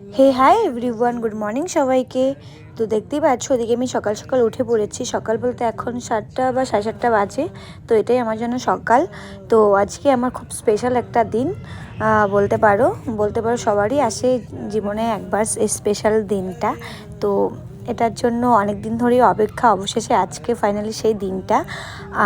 Hey hi everyone good morning সবাইকে। তো দেখতেই পাচ্ছ, ওদিকে আমি সকাল সকাল উঠে পড়েছি। সকাল বলতে এখন সাতটা বা সাড়ে সাতটা বাজে, তো এটাই আমার জন্য সকাল। তো আজকে আমার খুব স্পেশাল একটা দিন। বলতে পারো বলতে পারো সবারই আসে জীবনে একবার স্পেশাল দিনটা। তো এটার জন্য অনেক দিন ধরেই অপেক্ষা, অবশেষে আজকে ফাইনালি সেই দিনটা।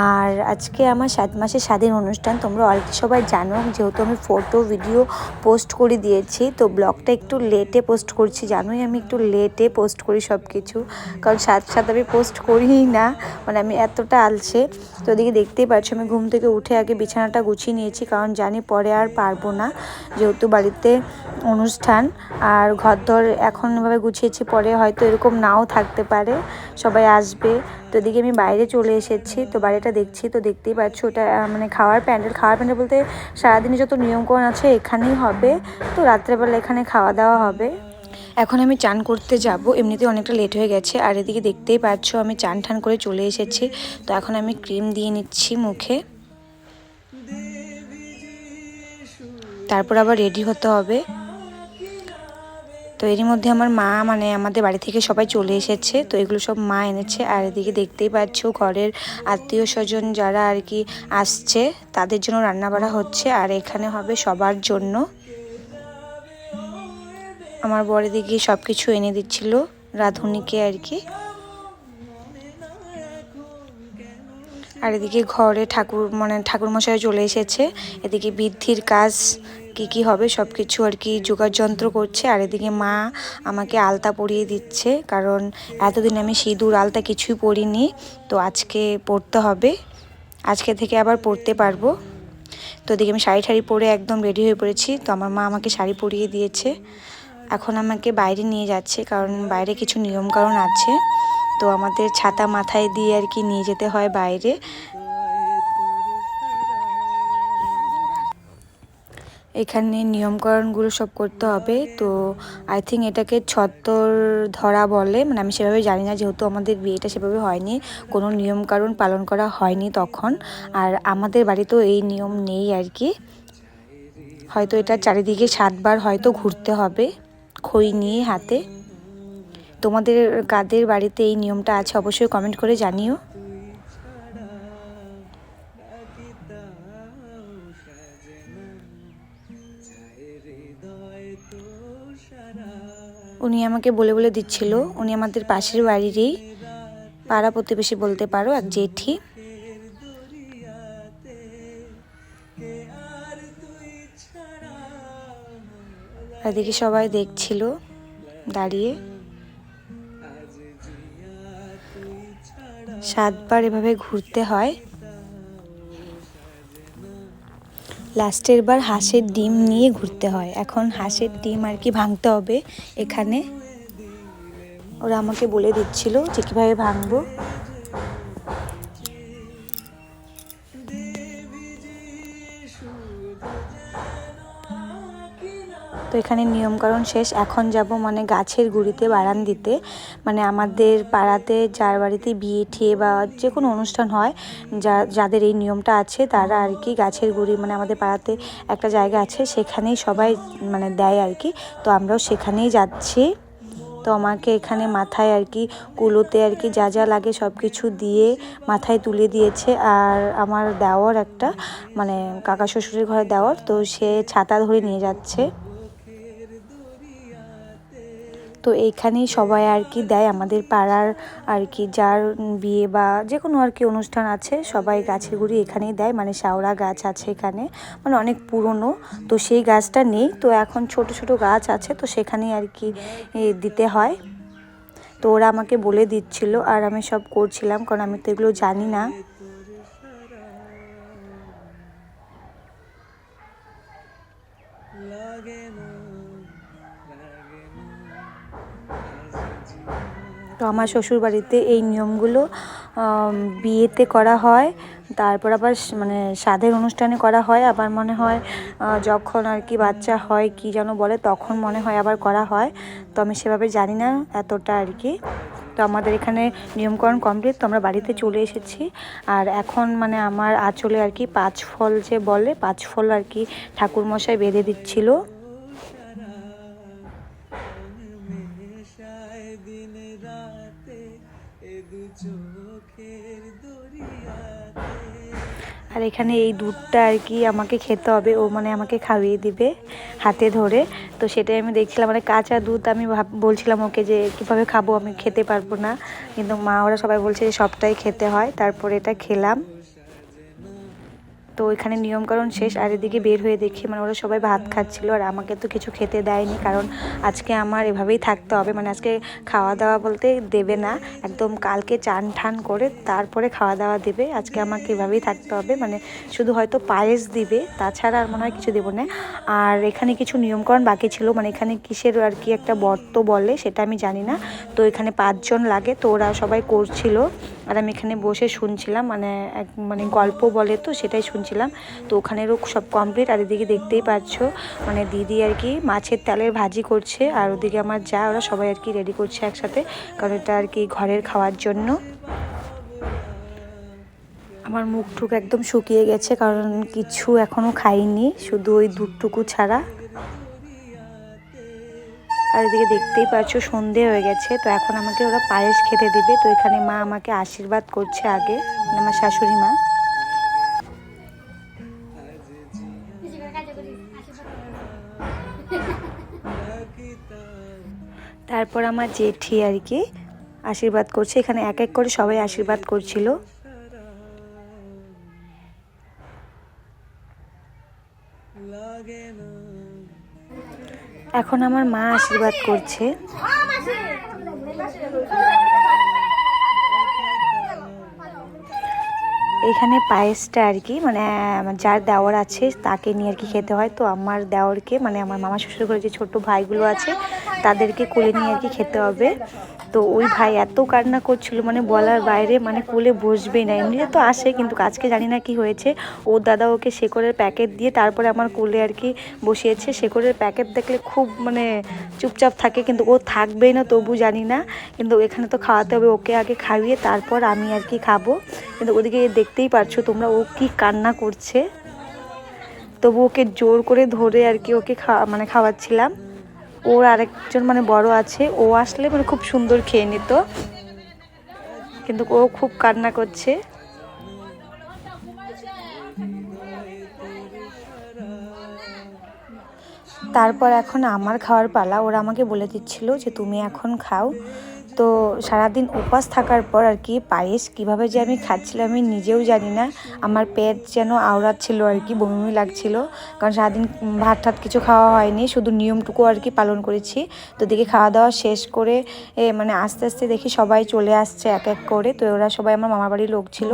আর আজকে আমার সাত মাসের স্বাধীন অনুষ্ঠান, তোমরা অলরেডি সবাই জানো, যেহেতু আমি ফটো ভিডিও পোস্ট করে দিয়েছি, তো ব্লগটা একটু লেটে পোস্ট করছি। জানোই আমি একটু লেটে পোস্ট করি সব কিছু কারণ সাথে সাথে আমি পোস্ট করিই না মানে আমি এতটা আলছে তো ওদিকে দেখতেই পাচ্ছ, আমি ঘুম থেকে উঠে আগে বিছানাটা গুছিয়ে নিয়েছি, কারণ জানি পরে আর পারব না, যেহেতু বাড়িতে অনুষ্ঠান, আর ঘর দর এখন এভাবে গুছিয়েছি, পরে হয়তো এরকম নাও থাকতে পারে, সবাই আসবে। তো এদিকে আমি বাইরে চলে এসেছি, তো বাড়িটা দেখছি, তো দেখতেই পাচ্ছ ওটা মানে খাওয়ার প্যান্ডেল। খাওয়ার প্যান্ডেল বলতে সারাদিনে যত নিয়মকরণ আছে এখানেই হবে। তো রাত্রেবেলা এখানে খাওয়া দাওয়া হবে। এখন আমি চান করতে যাব এমনিতে অনেকটা লেট হয়ে গেছে। আর এদিকে দেখতেই পাচ্ছ আমি চান ঠান করে চলে এসেছি। তো এখন আমি ক্রিম দিয়ে নিচ্ছি মুখে। তারপর আবার রেডি হতে হবে। তো এরই মধ্যে আমার মা মানে আমাদের বাড়ি থেকে সবাই চলে এসেছে। তো এগুলো সব মা এনেছে। আর এদিকে দেখতেই পাচ্ছ ঘরের আত্মীয় স্বজন যারা আর কি আসছে, তাদের জন্য রান্না বাড়া হচ্ছে। আর এখানে হবে সবার জন্য। আমার বর এদিকে সব কিছু এনে দিচ্ছিল, রাঁধুনিকে আর কি। আর এদিকে ঘরে ঠাকুর মানে ঠাকুর মশাই চলে এসেছে। এদিকে বৃদ্ধির কাজ কি কি হবে সব কিছু আর কি যোগার যন্ত্র করছে। আর এদিকে মা আমাকে আলতা পরিয়ে দিচ্ছে, কারণ এতদিন আমি সিঁদুর, আলতা কিছুই পরিনি। তো আজকে পরতে হবে। আজকে থেকে আবার পরতে পারব। তো এদিকে আমি শাড়ি ঠাড়ি পরে একদম রেডি হয়ে পড়েছি। তো আমার মা আমাকে শাড়ি পরিয়ে দিয়েছে। এখন আমাকে বাইরে নিয়ে যাচ্ছে, কারণ বাইরে কিছু নিয়মকানুন আছে। তো আমাদের ছাতা মাথায় দিয়ে আর কি নিয়ে যেতে হয় বাইরে। এখানে নিয়মকরণগুলো সব করতে হবে। তো আই থিঙ্ক এটাকে ছত্তর ধরা বলে মানে আমি সেভাবে জানি না, যেহেতু আমাদের বিয়েটা সেভাবে হয়নি। কোনো নিয়মকানুন পালন করা হয়নি তখন। আর আমাদের বাড়িতেও এই নিয়ম নেই আর কি। হয়তো এটা চারিদিকে সাতবার হয়তো ঘুরতে হবে, খই নিয়ে হাতে। তোমাদের, কাদের বাড়িতে এই নিয়মটা আছে অবশ্যই কমেন্ট করে জানিও। উনি আমাকে বলে বলে দিচ্ছিল, উনি আমাদের পাশের বাড়িরই পাড়া প্রতিবেশী বলতে পারো, এক জেঠি। এদিকে সবাই দেখছিল দাঁড়িয়ে। সাতবার এভাবে ঘুরতে হয়। লাস্টের বার হাঁসের ডিম নিয়ে ঘুরতে হয়। এখন হাঁসের ডিম আর কি ভাঙতে হবে এখানে। ওরা আমাকে বলে দিচ্ছিল যে কীভাবে ভাঙবো। তো এখানে নিয়মকানুন শেষ। এখন যাব মানে গাছের গুড়িতে বারান দিতে মানে আমাদের পাড়াতে যার বাড়িতে বিয়ে ঠিয়ে বা যে কোনো অনুষ্ঠান হয়, যা, যাদের এই নিয়মটা আছে, তারা আর কি গাছের গুড়ি মানে আমাদের পাড়াতে একটা জায়গা আছে, সেখানেই সবাই মানে দেয় আর কি। তো আমরাও সেখানেই যাচ্ছি। তো আমাকে এখানে মাথায় আর কি কুলোতে আর কি যা যা লাগে সব কিছু দিয়ে মাথায় তুলে দিয়েছে। আর আমার দেওয়ার একটা মানে কাকা শ্বশুরের ঘরে দেওয়ার, তো সে ছাতা ধরে নিয়ে যাচ্ছে। তো এইখানেই সবাই আর কি দেয়, আমাদের পাড়ার আর কি যার বিয়ে বা যে কোনো আর কি অনুষ্ঠান আছে, সবাই গাছের গুঁড়ি এখানেই দেয় মানে শাওড়া গাছ আছে এখানে মানে অনেক পুরনো, তো সেই গাছটা নেই, তো এখন ছোট ছোট গাছ আছে, তো সেখানেই আর কি দিতে হয়। তো ওরা আমাকে বলে দিচ্ছিল, আর আমি সব করছিলাম, কারণ আমি তো এগুলো জানি না। আমার শ্বশুর বাড়িতে এই নিয়মগুলো বিয়েতে করা হয়। তারপর আবার মানে সাধের অনুষ্ঠানে করা হয়। আবার মনে হয় যখন আর কি বাচ্চা হয়, কি যেন বলে, তখন মনে হয় আবার করা হয়। তো আমি সেভাবে জানি না এতটা আর কি। তো আমাদের এখানে নিয়মকরণ কমপ্লিট তো আমরা বাড়িতে চলে এসেছি। আর এখন মানে আমার আঁচলে আর কি পাঁচ ফল যে বলে, পাঁচ ফল আর কি ঠাকুরমশাই বেঁধে দিচ্ছিল। আর এখানে এই দুধটা আর কি আমাকে খেতে হবে, ও মানে আমাকে খাইয়ে দিবে হাতে ধরে। তো সেটাই আমি দেখছিলাম মানে কাঁচা দুধ আমি ভাব, বলছিলাম ওকে যে কীভাবে খাব আমি খেতে পারব না। কিন্তু মা ওরা সবাই বলছে যে সবটাই খেতে হয়, তারপরে এটা খেলাম। তো ওইখানে নিয়মকানুন শেষ, আর এদিকে বের হয়ে দেখি মানে ওরা সবাই ভাত খাচ্ছিল, আর আমাকে তো কিছু খেতে দেয়নি, কারণ আজকে আমার এভাবেই থাকতে হবে মানে আজকে খাওয়া দাওয়া বলতে দেবে না, একদম কালকে চান ঠান করে তারপরে খাওয়া দাওয়া দেবে, আজকে আমাকে এভাবেই থাকতে হবে মানে শুধু হয়তো পায়েস দিবে, তাছাড়া আর মনে হয় কিছু দেবো না, আর এখানে কিছু নিয়মকরণ বাকি ছিল মানে এখানে কিসের আর কি একটা বর্ত বলে, সেটা আমি জানি না, তো এখানে পাঁচজন লাগে, তো ওরা সবাই করছিল আর আমি এখানে বসে শুনছিলাম মানে এক মানে গল্প বলে তো সেটাই শুনছিলাম। তো ওখানেরও সব কমপ্লিট আর এদিকে দেখতেই পাচ্ছ মানে দিদি আর কি মাছের তেলের ভাজি করছে, আর ওদিকে আমার যা, ওরা সবাই আর কি রেডি করছে একসাথে, কারণ এটা আর কি ঘরের খাওয়ার জন্য। আমার মুখ টুক একদম শুকিয়ে গেছে, কারণ কিছু এখনও খাইনি, শুধু ওই দুধটুকু ছাড়া। আর এদিকে দেখতেই পাচ্ছ সন্ধে হয়ে গেছে, তো এখন আমাকে ওরা পায়েস খেতে দিবে। তো এখানে মা আমাকে আশীর্বাদ করছে আগে মানে আমার শাশুড়ি মা। তারপর আমার জেঠি আর কি আশীর্বাদ করছে। এখানে এক এক করে সবাই আশীর্বাদ করছিল। এখন আমার মা আশীর্বাদ করছে। এখানে পায়েসটা আর কি মানে যার দেওয়ার আছে তাকে নিয়ে আর কি খেতে হয়। তো আমার দেওয়ারকে মানে আমার মামা শ্বশুর ঘরে যে ছোটো ভাইগুলো আছে, তাদেরকে কুলে নিয়ে আর কি খেতে হবে। তো ওই ভাই এত কান্না করছিল মানে বলার বাইরে মানে কোলে বসবেই না। এমনিতে তো আসে, কিন্তু আজকে জানি না কি হয়েছে। ও দাদা ওকে শেকড়ের প্যাকেট দিয়ে তারপরে আমার কোলে আর কি বসিয়েছে। শেকড়ের প্যাকেট দেখলে খুব মানে চুপচাপ থাকে, কিন্তু ও থাকবেই না, তবু জানি না। কিন্তু এখানে তো খাওয়াতে হবে, ওকে আগে খাইয়ে তারপর আমি আর কি খাব। কিন্তু ওদিকে দেখতেই পারছ তোমরা, ও কি কান্না করছে। তবু ওকে জোর করে ধরে আর কি ওকে খা মানে খাওয়াচ্ছিলাম। ওর আরেকজন মানে বড় আছে, ও আসলে মানে খুব সুন্দর খেয়ে নিত। কিন্তু ও খুব কান্না করছে। তারপর এখন আমার খাওয়ার পালা, ওরা আমাকে বলে দিচ্ছিল যে, তুমি এখন খাও। তো সারাদিন উপাস থাকার পর আর কি পায়েস কীভাবে যে আমি খাচ্ছিলাম আমি নিজেও জানি না। আমার পেট যেন আওড়াচ্ছিল আর কি বমি বমি লাগছিল। কারণ সারাদিন ভাত ঠাত কিছু খাওয়া হয়নি, শুধু নিয়মটুকু আর কি পালন করেছি। তো দেখি খাওয়া দাওয়া শেষ করে মানে আস্তে আস্তে দেখি সবাই চলে আসছে এক এক করে। তো ওরা সবাই আমার মামার বাড়ির লোক ছিল।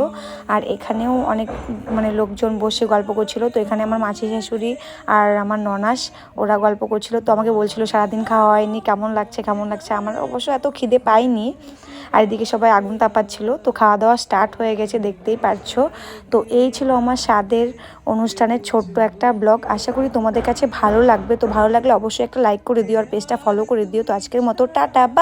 আর এখানেও অনেক মানে লোকজন বসে গল্প করছিল। তো এখানে আমার মাছি শাশুড়ি আর আমার ননাস, ওরা গল্প করছিল। তো আমাকে বলছিল, সারাদিন খাওয়া হয়নি, কেমন লাগছে কেমন লাগছে? আমার অবশ্য এত খিদে পাইনি। আর এদিকে সবাই আগুন তাপাচ্ছিল। তো খাওয়া দাওয়া স্টার্ট হয়ে গেছে, দেখতেই পারছ তো এই ছিল আমার স্বাদের অনুষ্ঠানের ছোট্ট একটা ব্লগ। আশা করি তোমাদের কাছে ভালো লাগবে। তো ভালো লাগলে অবশ্যই একটা লাইক করে দিও আর পেজটা ফলো করে দিও। তো আজকের মতো টাটা বা